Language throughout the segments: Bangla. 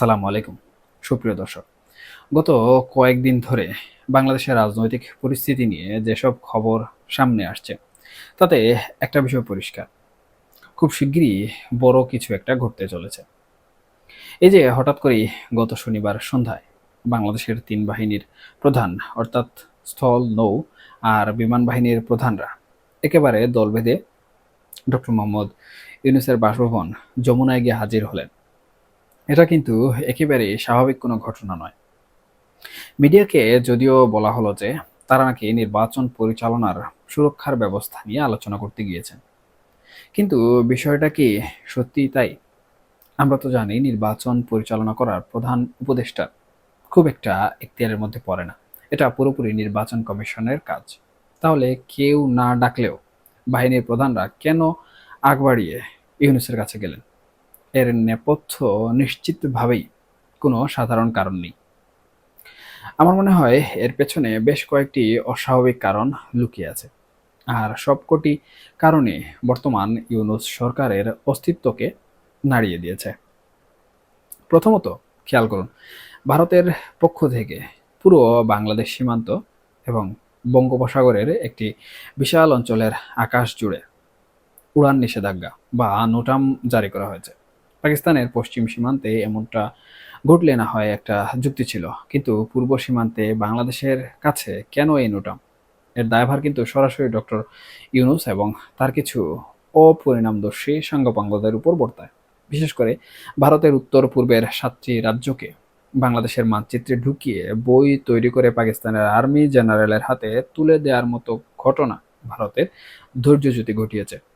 আসসালামু আলাইকুম। সুপ্রিয় দর্শক, গত কয়েকদিন ধরে বাংলাদেশের রাজনৈতিক পরিস্থিতি নিয়ে যেসব খবর সামনে আসছে, তাতে একটা বিষয় পরিষ্কার। খুব শিগগিরই বড় কিছু একটা ঘটতে চলেছে। এই যে হঠাৎ করেই গত শনিবার সন্ধ্যায় বাংলাদেশের তিন বাহিনীর প্রধান, অর্থাৎ স্থল নৌ আর বিমান বাহিনীর প্রধানরা, একেবারে দল বেঁধে ডক্টর মোহাম্মদ ইউনুসের বাসভবন যমুনায় গিয়ে হাজির হলেন। এটা কিন্তু একেবারে স্বাভাবিক কোনো ঘটনা নয়। মিডিয়াকে যদিও বলা হলো যে তারা নাকি নির্বাচন পরিচালনার সুরক্ষার ব্যবস্থা নিয়ে আলোচনা করতে গিয়েছেন। কিন্তু বিষয়টা কি সত্যি তাই? আমরা তো জানি নির্বাচন পরিচালনা করার প্রধান উপদেষ্টা খুব একটা এখতিয়ারের মধ্যে পড়ে না। এটা পুরোপুরি নির্বাচন কমিশনের কাজ। তাহলে কেউ না ডাকলেও বাহিনীর প্রধানরা কেন আগ বাড়িয়ে ইউনুসের কাছে গেলেন? এর নেপথ্য নিশ্চিতভাবেই কোনো সাধারণ কারণ নেই। আমার মনে হয় এর পেছনে বেশ কয়েকটি অস্বাভাবিক কারণ লুকিয়ে আছে। আর সবকটি কারণে বর্তমান ইউনুস সরকারের অস্তিত্বকে নাড়িয়ে দিয়েছে। প্রথমত, খেয়াল করুন, ভারতের পক্ষ থেকে পুরো বাংলাদেশ সীমান্ত এবং বঙ্গোপসাগরের একটি বিশাল অঞ্চলের আকাশ জুড়ে উড়ান নিষেধাজ্ঞা বা নোটাম জারি করা হয়েছে। পাকিস্তানের পশ্চিম সীমান্তে এমনটা ঘটলে না হয় একটা যুক্তি ছিল। কিন্তু পূর্ব সীমান্তে বাংলাদেশের কাছে কেন এই নোটাম এর দায়ভার কিন্তু সরাসরি ডক্টর ইউনুস এবং তার কিছু অপরিণামদর্শী সাঙ্গপাঙ্গদের উপর বর্তায়। বিশেষ করে ভারতের উত্তর পূর্বের সাতটি রাজ্যকে বাংলাদেশের মানচিত্রে ঢুকিয়ে বই তৈরি করে পাকিস্তানের আর্মি জেনারেলের হাতে তুলে দেওয়ার মতো ঘটনা ভারতের ধৈর্যচ্যুতি ঘটিয়েছে।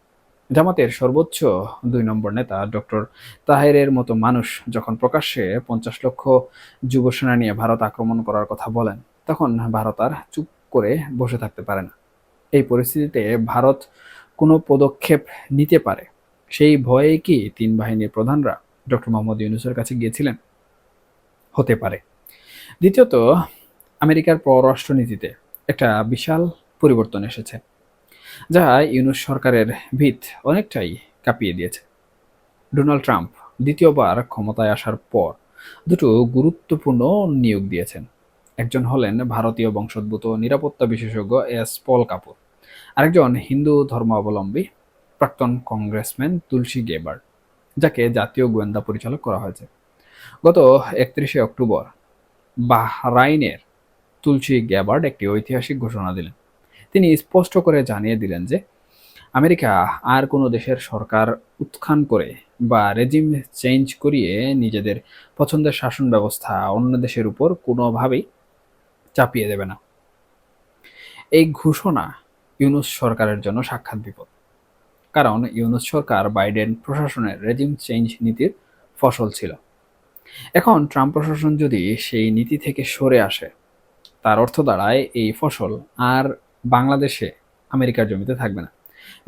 জামাতের সর্বোচ্চ দুই নম্বর নেতা ডক্টর তাহেরের মতো মানুষ যখন প্রকাশ্যে পঞ্চাশ লক্ষ যুব সেনা নিয়ে ভারত আক্রমণ করার কথা বলেন, তখন ভারত আর চুপ করে বসে থাকতে পারে না। এই পরিস্থিতিতে ভারত কোনো পদক্ষেপ নিতে পারে? সেই ভয়ে কি তিন বাহিনীর প্রধানরা ডক্টর মোহাম্মদ ইউনুসের কাছে গিয়েছিলেন? হতে পারে। দ্বিতীয়ত, আমেরিকার পররাষ্ট্রনীতিতে একটা বিশাল পরিবর্তন এসেছে। যা ইউনুস সরকারের ভিত অনেকটাই কাঁপিয়ে দিয়েছে। ডোনাল্ড ট্রাম্প দ্বিতীয়বার ক্ষমতায় আসার পর দুটো গুরুত্বপূর্ণ নিয়োগ দিয়েছেন। একজন হলেন ভারতীয় বংশোদ্ভূত নিরাপত্তা বিশেষজ্ঞ এস পল কাপুর। আরেকজন হিন্দু ধর্মাবলম্বী প্রাক্তন কংগ্রেসম্যান তুলসী গেবার যাকে জাতীয় গোয়েন্দা পরিচালক করা হয়েছে। গত একত্রিশে অক্টোবর বাহরাইনের তুলসী গ্যাবার্ড একটি ঐতিহাসিক ঘোষণা দিলেন। তিনি স্পষ্ট করে জানিয়ে দিলেন যে, আমেরিকা আর কোনো দেশের সরকার উত্থান করে বা রেজিম চেঞ্জ করিয়ে নিজেদের পছন্দের শাসন ব্যবস্থা অন্য দেশের উপর কোনোভাবেই চাপিয়ে দেবে না। এই ঘোষণা ইউনুস সরকারের জন্য সাক্ষাৎ বিপদ কারণ ইউনুস সরকার বাইডেন প্রশাসনের রেজিম চেঞ্জ নীতির ফসল ছিল। এখন ট্রাম্প প্রশাসন যদি সেই নীতি থেকে সরে আসে, তার অর্থ দাঁড়ায় এই ফসল আর বাংলাদেশে আমেরিকার জমিতে থাকবে না।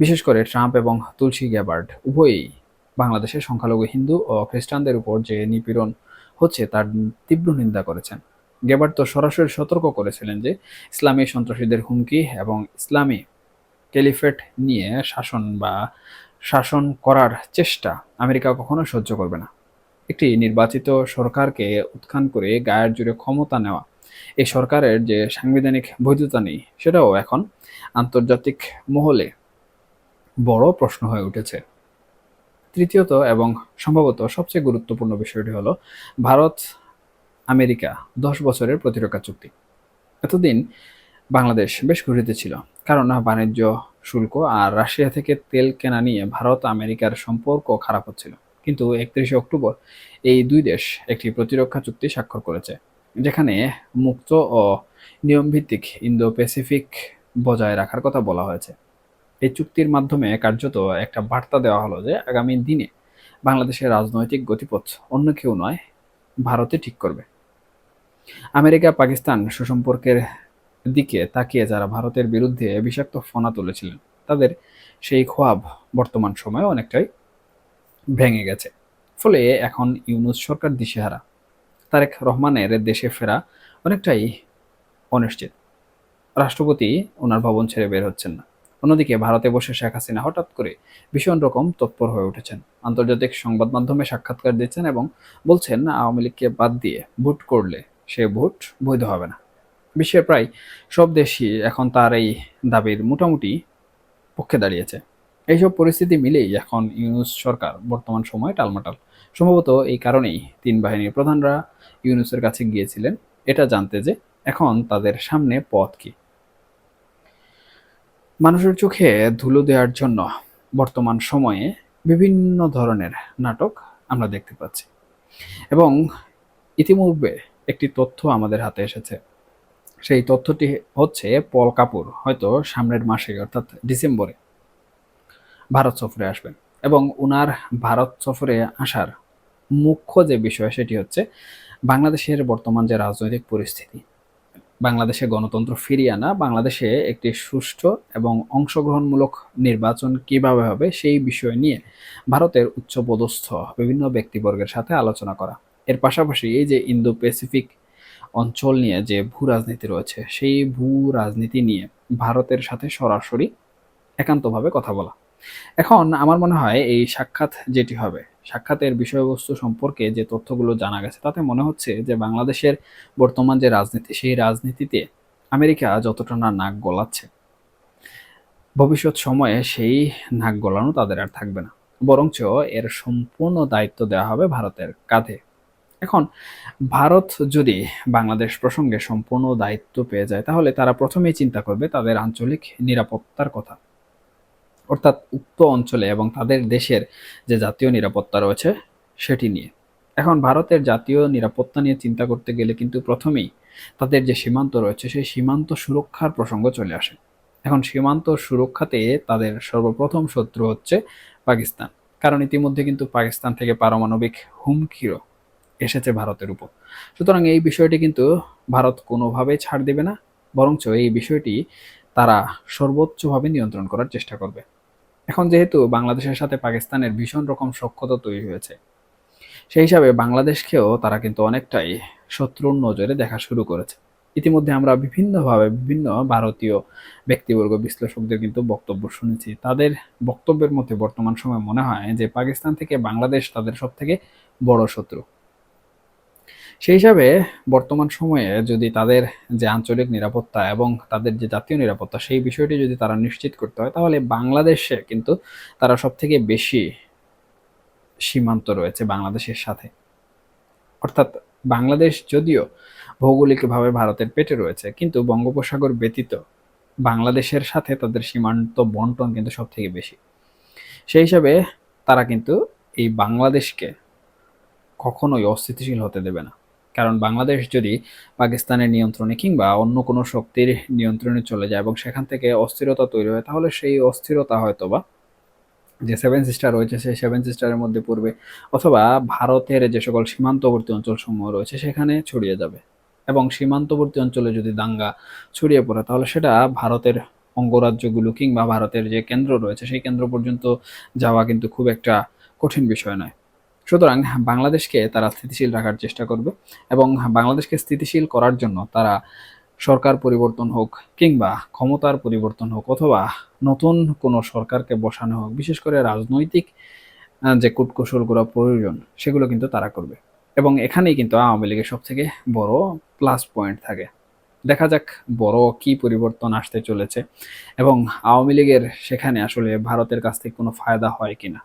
বিশেষ করে ট্রাম্প এবং তুলসী গ্যাবার্ড উভয়ই বাংলাদেশের সংখ্যালঘু হিন্দু ও খ্রিস্টানদের উপর যে নিপীড়ন হচ্ছে তার তীব্র নিন্দা করেছেন। গ্যাবার্ড তো সরাসরি সতর্ক করেছিলেন যে ইসলামী সন্ত্রাসীদের হুমকি এবং ইসলামী ক্যালিফেট নিয়ে শাসন বা শাসন করার চেষ্টা আমেরিকা কখনো সহ্য করবে না। একটি নির্বাচিত সরকারকে উত্থান করে গায়ের জুড়ে ক্ষমতা নেওয়া এই সরকারের যে সাংবিধানিক বৈধতা নেই, সেটাও এখন আন্তর্জাতিক মহলে বড় প্রশ্ন হয়ে উঠেছে। তৃতীয়ত এবং সম্ভবত সবচেয়ে গুরুত্বপূর্ণ বিষয়টি হলো ভারত, আমেরিকা দশ বছরের প্রতিরক্ষা চুক্তি। এতদিন বাংলাদেশ বেশ ঘুরিতে ছিল, কারণ বাণিজ্য, শুল্ক আর রাশিয়া থেকে তেল কেনা নিয়ে ভারত, আমেরিকার সম্পর্ক খারাপ হচ্ছিল। কিন্তু একত্রিশে অক্টোবর এই দুই দেশ একটি প্রতিরক্ষা চুক্তি স্বাক্ষর করেছে। যেখানে মুক্ত ও নিয়মভিত্তিক ইন্দো প্যাসিফিক বজায় রাখার কথা বলা হয়েছে। এই চুক্তির মাধ্যমে কার্যত একটা বার্তা দেওয়া হলো যে, আগামী দিনে বাংলাদেশের রাজনৈতিক গতিপথ অন্য কেউ নয়, ভারতে ঠিক করবে। আমেরিকা, পাকিস্তান সুসম্পর্কের দিকে তাকিয়ে যারা ভারতের বিরুদ্ধে বিষাক্ত ফোনা তুলেছিলেন, তাদের সেই খোয়াব বর্তমান সময়ে অনেকটাই ভেঙে গেছে। ফলে এখন ইউনুস সরকার দিশেহারা। তারেক রহমানের দেশে ফেরা অনেকটাই অনিশ্চিত। রাষ্ট্রপতি ওনার ভবন ছেড়ে বের হচ্ছেন না। অন্যদিকে ভারতে বসে শেখ হাসিনা হঠাৎ করে ভীষণ রকম তৎপর হয়ে উঠেছেন। আন্তর্জাতিক সংবাদ মাধ্যমে সাক্ষাৎকার দিচ্ছেন এবং বলছেন, আওয়ামী লীগকে বাদ দিয়ে ভোট করলে সে ভোট বৈধ হবে না। বিশ্বের প্রায় সব দেশই এখন তার এই দাবির মোটামুটি পক্ষে দাঁড়িয়েছে। এইসব পরিস্থিতি মিলেই এখন ইউনুস সরকার বর্তমান সময়ে টালমাটাল। সম্ভবত এই কারণেই তিন বাহিনীর প্রধানরা ইউনুসের কাছে গিয়েছিলেন। এটা জানতে যে এখন তাদের সামনে পথ কি? মানুষের চোখে ধুলো দেওয়ার জন্য বর্তমান সময়ে বিভিন্ন ধরনের নাটক আমরা দেখতে পাচ্ছি। এবং ইতিমধ্যে একটি তথ্য আমাদের হাতে এসেছে। সেই তথ্যটি হচ্ছে পল কাপুর হয়তো সামনের মাসে, অর্থাৎ ডিসেম্বরে ভারত সফরে আসবেন। এবং উনার ভারত সফরে আসার মুখ্য যে বিষয় সেটি হচ্ছে বাংলাদেশের বর্তমান যে রাজনৈতিক পরিস্থিতি। বাংলাদেশে গণতন্ত্র ফিরিয়ে আনা, বাংলাদেশে একটি সুষ্ঠু এবং অংশগ্রহণমূলক নির্বাচন কীভাবে হবে সেই বিষয় নিয়ে ভারতের উচ্চপদস্থ বিভিন্ন ব্যক্তিবর্গের সাথে আলোচনা করা। এর পাশাপাশি এই যে ইন্দো প্যাসিফিক অঞ্চল নিয়ে যে ভূ রাজনীতি রয়েছে, সেই ভূ রাজনীতি নিয়ে ভারতের সাথে সরাসরি একান্তভাবে কথা বলা। এখন আমার মনে হয় এই সাক্ষাৎ যেটি হবে, সাক্ষাতের বিষয়বস্তু সম্পর্কে যে তথ্যগুলো জানা গেছে, তাতে মনে হচ্ছে যে বাংলাদেশের বর্তমান যে রাজনীতি, সেই রাজনীতিতে আমেরিকা যতটা না নাক গলাচ্ছে, ভবিষ্যৎ সময়ে সেই নাক গলানো তাদের আর থাকবে না। বরঞ্চ এর সম্পূর্ণ দায়িত্ব দেওয়া হবে ভারতের কাঁধে। এখন ভারত যদি বাংলাদেশ প্রসঙ্গে সম্পূর্ণ দায়িত্ব পেয়ে যায়, তাহলে তারা প্রথমেই চিন্তা করবে তাদের আঞ্চলিক নিরাপত্তার কথা। অর্থাৎ উক্ত অঞ্চলে এবং তাদের দেশের যে জাতীয় নিরাপত্তা রয়েছে সেটি নিয়ে। এখন ভারতের জাতীয় নিরাপত্তা নিয়ে চিন্তা করতে গেলে কিন্তু প্রথমেই তাদের যে সীমান্ত রয়েছে, সেই সীমান্ত সুরক্ষার প্রসঙ্গ চলে আসে। এখন সীমান্ত সুরক্ষাতে তাদের সর্বপ্রথম শত্রু হচ্ছে পাকিস্তান। কারণ ইতিমধ্যে কিন্তু পাকিস্তান থেকে পারমাণবিক হুমকিরও এসেছে ভারতের উপর। সুতরাং এই বিষয়টি কিন্তু ভারত কোনোভাবেই ছাড় দেবে না, বরঞ্চ এই বিষয়টি তারা সর্বোচ্চভাবে নিয়ন্ত্রণ করার চেষ্টা করবে। এখন যেহেতু বাংলাদেশের সাথে পাকিস্তানের ভীষণ রকম সক্ষতা তৈরি হয়েছে, সেই হিসাবে বাংলাদেশকেও তারা কিন্তু অনেকটাই শত্রুর নজরে দেখা শুরু করেছে। ইতিমধ্যে আমরা বিভিন্নভাবে বিভিন্ন ভারতীয় ব্যক্তিবর্গ বিশ্লেষকদের কিন্তু বক্তব্য শুনেছি। তাদের বক্তব্যের মধ্যে বর্তমান সময় মনে হয় যে, পাকিস্তান থেকে বাংলাদেশ তাদের সব থেকে বড় শত্রু। সেই হিসাবে বর্তমান সময়ে যদি তাদের যে আঞ্চলিক নিরাপত্তা এবং তাদের যে জাতীয় নিরাপত্তা, সেই বিষয়টি যদি তারা নিশ্চিত করতে হয়, তাহলে বাংলাদেশে কিন্তু তারা সব থেকে বেশি সীমান্ত রয়েছে বাংলাদেশের সাথে। অর্থাৎ বাংলাদেশ যদিও ভৌগোলিকভাবে ভারতের পেটে রয়েছে, কিন্তু বঙ্গোপসাগর ব্যতীত বাংলাদেশের সাথে তাদের সীমান্ত বন্টন কিন্তু সব থেকে বেশি। সেই হিসাবে তারা কিন্তু এই বাংলাদেশকে কখনোই অস্থিতিশীল হতে দেবে না। কারণ বাংলাদেশ যদি পাকিস্তানের নিয়ন্ত্রণে কিংবা অন্য কোনো শক্তির নিয়ন্ত্রণে চলে যায় এবং সেখান থেকে অস্থিরতা তৈরি হয়, তাহলে সেই অস্থিরতা হয়তো বা যে সেভেন সিস্টার রয়েছে, সেই সেভেন সিস্টারের মধ্যে পড়বে অথবা ভারতের যে সকল সীমান্তবর্তী অঞ্চলসমূহ রয়েছে সেখানে ছড়িয়ে যাবে এবং সীমান্তবর্তী অঞ্চলে যদি দাঙ্গা ছড়িয়ে পড়ে, তাহলে সেটা ভারতের অঙ্গরাজ্যগুলো কিংবা ভারতের যে কেন্দ্র রয়েছে, সেই কেন্দ্র পর্যন্ত যাওয়া কিন্তু খুব একটা কঠিন বিষয় নয়। সুতরাং বাংলাদেশকে তারা স্থিতিশীল রাখার চেষ্টা করবে এবং বাংলাদেশকে স্থিতিশীল করার জন্য তারা সরকার পরিবর্তন হোক কিংবা ক্ষমতার পরিবর্তন হোক অথবা নতুন কোনো সরকারকে বসানো হোক, বিশেষ করে রাজনৈতিক যে কূটকৌশলগুলো প্রয়োজন সেগুলো কিন্তু তারা করবে। এবং এখানেই কিন্তু আওয়ামী লীগের সব থেকে বড় প্লাস পয়েন্ট থাকে। দেখা যাক বড় কি পরিবর্তন আসতে চলেছে এবং আওয়ামী লীগের সেখানে আসলে ভারতের কাছ থেকে কোনো ফায়দা হয় কিনা।